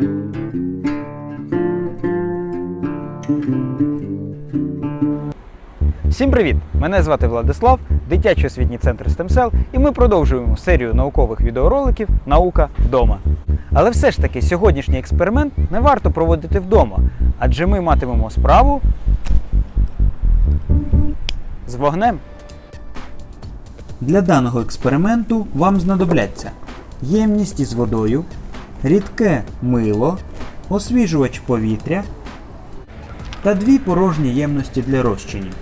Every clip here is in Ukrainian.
Всім привіт! Мене звати Владислав, дитячий освітній центр STEMSEL, і ми продовжуємо серію наукових відеороликів Наука вдома. Але все ж таки сьогоднішній експеримент не варто проводити вдома, адже ми матимемо справу з вогнем. Для даного експерименту вам знадобляться ємність із водою, рідке мило, освіжувач повітря та дві порожні ємності для розчинів.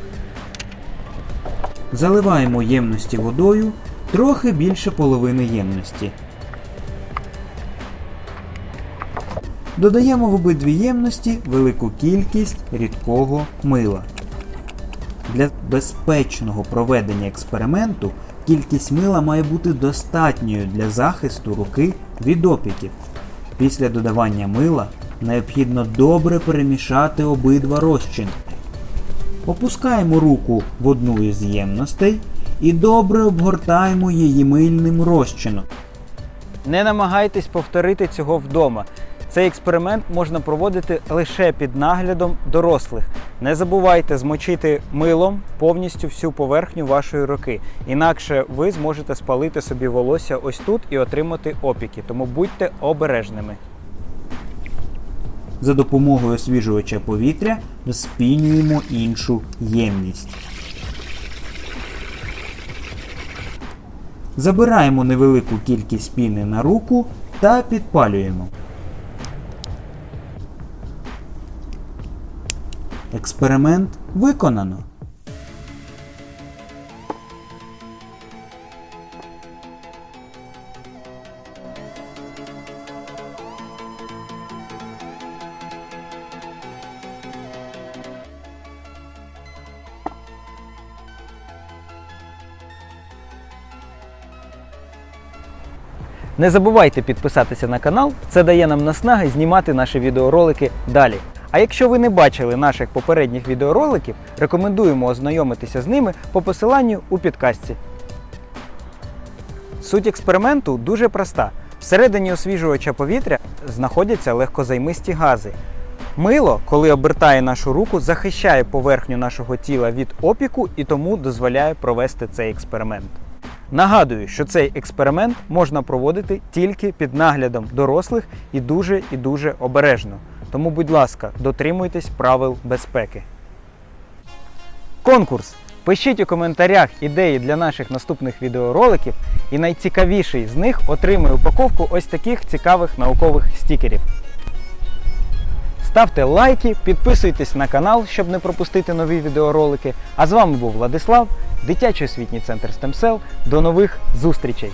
Заливаємо ємності водою трохи більше половини ємності. Додаємо в обидві ємності велику кількість рідкого мила. Для безпечного проведення експерименту кількість мила має бути достатньою для захисту руки від опіків. Після додавання мила необхідно добре перемішати обидва розчини. Опускаємо руку в одну із ємностей і добре обгортаємо її мильним розчином. Не намагайтесь повторити цього вдома. Цей експеримент можна проводити лише під наглядом дорослих. Не забувайте змочити милом повністю всю поверхню вашої руки. Інакше ви зможете спалити собі волосся ось тут і отримати опіки. Тому будьте обережними. За допомогою освіжувача повітря спінюємо іншу ємність. Забираємо невелику кількість піни на руку та підпалюємо. Експеримент виконано. Не забувайте підписатися на канал, це дає нам наснаги знімати наші відеоролики далі. А якщо ви не бачили наших попередніх відеороликів, рекомендуємо ознайомитися з ними по посиланню у підкастці. Суть експерименту дуже проста. Всередині освіжувача повітря знаходяться легкозаймисті гази. Мило, коли обертає нашу руку, захищає поверхню нашого тіла від опіку і тому дозволяє провести цей експеримент. Нагадую, що цей експеримент можна проводити тільки під наглядом дорослих і дуже і дуже обережно. Тому, будь ласка, дотримуйтесь правил безпеки. Конкурс. Пишіть у коментарях ідеї для наших наступних відеороликів, і найцікавіший з них отримує упаковку ось таких цікавих наукових стікерів. Ставте лайки, підписуйтесь на канал, щоб не пропустити нові відеоролики. А з вами був Владислав, дитячий освітній центр STEMSEL. До нових зустрічей!